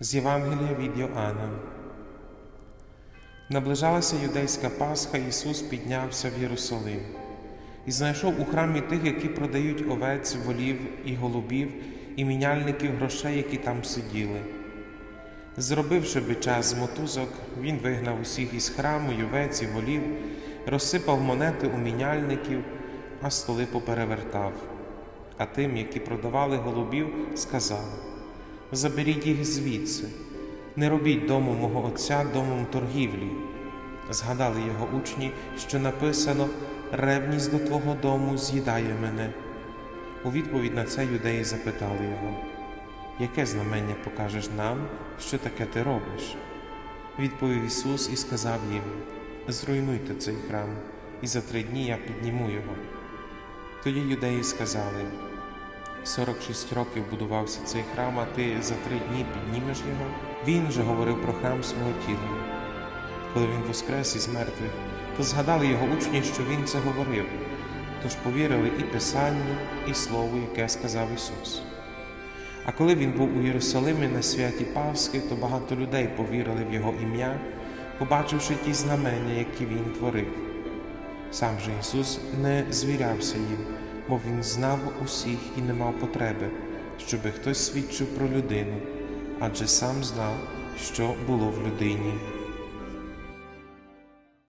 З Євангелія від Йоанна. Наближалася юдейська Пасха, Ісус піднявся в Єрусалим і знайшов у храмі тих, які продають овець, волів і голубів, і міняльників грошей, які там сиділи. Зробивши бича з мотузок, він вигнав усіх із храму, й овець і волів, розсипав монети у міняльників, а столи поперевертав. А тим, які продавали голубів, сказав: Заберіть їх звідси, не робіть дому мого Отця домом торгівлі. Згадали його учні, що написано Ревність до Твого дому з'їдає мене. У відповідь на це юдеї запитали його, яке знамення покажеш нам, що таке ти робиш? Відповів Ісус і сказав їм: Зруйнуйте цей храм, і за три дні я підніму його. Тоді юдеї сказали: 46 років будувався цей храм, а ти за три дні піднімеш його. Він же говорив про храм свого тіла. Коли він воскрес із мертвих, то згадали його учні, що він це говорив, тож повірили і Писанню, і Слову, яке сказав Ісус. А коли він був у Єрусалимі на святі Пасхи, то багато людей повірили в Його ім'я, побачивши ті знамення, які Він творив. Сам же Ісус не звірявся їм, бо Він знав усіх і не мав потреби, щоби хтось свідчив про людину, адже сам знав, що було в людині.